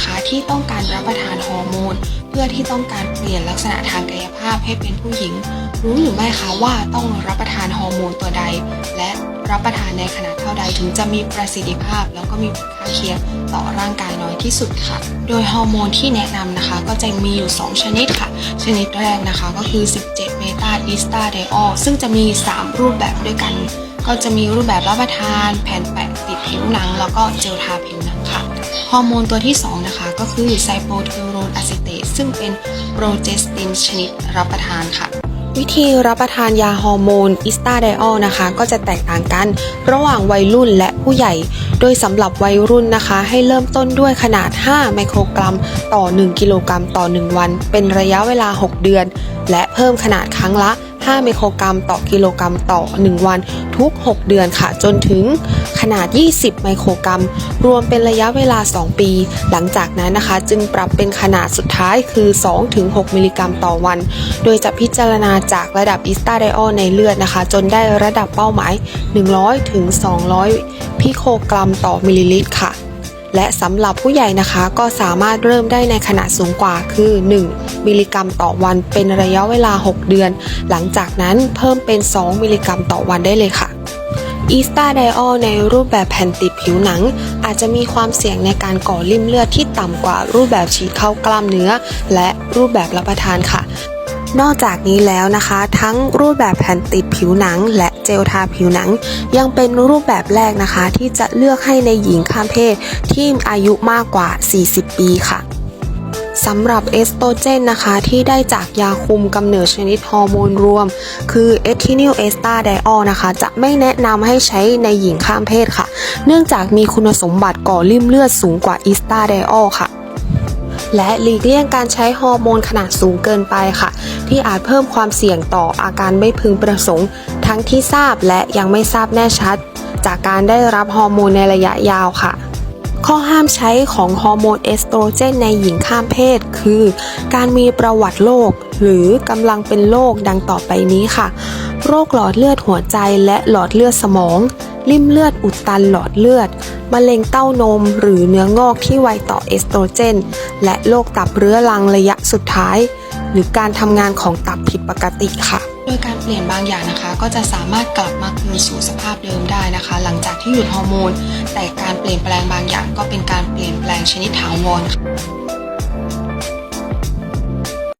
นะคะ ที่ต้องการรับประทานฮอร์โมน เพื่อที่ต้องการเปลี่ยนลักษณะทางกายภาพให้เป็นผู้หญิง รู้หรือไม่คะว่าต้องรับประทานฮอร์โมนตัวใด และรับประทานในขนาดเท่าใดถึงจะมีประสิทธิภาพ แล้วก็มีผลข้างเคียงต่อร่างกายน้อยที่สุดค่ะ โดยฮอร์โมนที่แนะนำนะคะ ก็จะมีอยู่ 2 ชนิดค่ะ ชนิดแรกนะคะก็คือ 17เบต้าอีสตาไดออลซึ่งจะมี 3 รูปแบบด้วยกัน ก็จะมีรูปแบบรับประทาน แผ่นแปะติดผิวหนัง แล้วก็เจลทาผิวหนัง ฮอร์โมนตัวที่ 2 นะคะ ก็คือไซโปเทโรนอะซิเตตซึ่งเป็นโปรเจสตินชนิดรับประทานค่ะ วิธีรับประทานยาฮอร์โมนอิสตาไดออลนะคะ ก็จะแตกต่างกันระหว่างวัยรุ่นและผู้ใหญ่ โดยสำหรับวัยรุ่นนะคะ ให้เริ่มต้นด้วยขนาด 5 ไมโครกรัม ต่อ 1 กิโลกรัมต่อ 1 วัน เป็นระยะเวลา 6 เดือน และเพิ่มขนาดครั้งละ 5ไมโครกรัมต่อกิโลกรัมต่อ 1 วันทุก 6 เดือนค่ะ จนถึงขนาด 20 ไมโครกรัม รวมเป็นระยะเวลา 2 ปี หลังจากนั้นนะคะ จึงปรับเป็นขนาดสุดท้ายคือ 2-6 มิลลิกรัมต่อวัน โดยจะพิจารณาจากระดับอิสตาไดออลในเลือดนะคะ จนได้ระดับเป้าหมาย 100-200 พิโครกรัมต่อมิลลิลิตรค่ะและสำหรับผู้ใหญ่นะคะก็สามารถเริ่มได้ในขนาดสูงกว่าคือ 1 มิลลิกรัมต่อวัน เป็นระยะเวลา 6 เดือน หลังจากนั้นเพิ่มเป็น 2 มิลลิกรัมต่อวันได้เลยค่ะอีสตาไดออลในรูปแบบแผ่นติดผิวหนัง อาจจะมีความเสี่ยงในการก่อริ่มเลือดที่ต่ำกว่ารูปแบบฉีดเข้ากล้ามเนื้อ และรูปแบบรับประทานค่ะ นอกจากนี้แล้วนะคะ ทั้งรูปแบบแผ่นติดผิวหนัง และเจลทาผิวหนัง ยังเป็นรูปแบบแรกนะคะ ที่จะเลือกให้ในหญิงข้ามเพศที่อายุมากกว่า 40 ปีค่ะ สำหรับเอสโตรเจนนะคะที่ได้จากยาคุมกำเนิดชนิดฮอร์โมนรวม คือเอทินิลเอสตาไดออลนะคะ จะไม่แนะนำให้ใช้ในหญิงข้ามเพศค่ะ เนื่องจากมีคุณสมบัติก่อริ่มเลือดสูงกว่าอีสตาไดออลค่ะ และหลีกเลี่ยงการใช้ฮอร์โมนขนาดสูงเกินไปค่ะ ที่อาจเพิ่มความเสี่ยงต่ออาการไม่พึงประสงค์ ทั้งที่ทราบและยังไม่ทราบแน่ชัด จากการได้รับฮอร์โมนในระยะยาวค่ะ ข้อห้ามใช้ของฮอร์โมนเอสโตรเจนในหญิงข้ามเพศ คือ การมีประวัติโรคหรือกำลังเป็นโรคดังต่อไปนี้ค่ะ โรคหลอดเลือดหัวใจและหลอดเลือดสมองริ่มเลือดอุดตันหลอดเลือดมะเร็งเต้านม หรือเนื้องอกที่ไวต่อเอสโตรเจน และโรคตับเรื้อรังระยะสุดท้าย หรือการทำงานของตับผิดปกติค่ะ ดยการเปลี่ยนบางอย่างนะคะ ก็จะสามารถกลับมาคืนสู่สภาพเดิมได้นะคะ หลังจากที่หยุดฮอร์โมนแต่การเปลี่ยนแปลงบางอย่างก็เป็นการเปลี่ยนแปลงชนิดถาวรค่ะ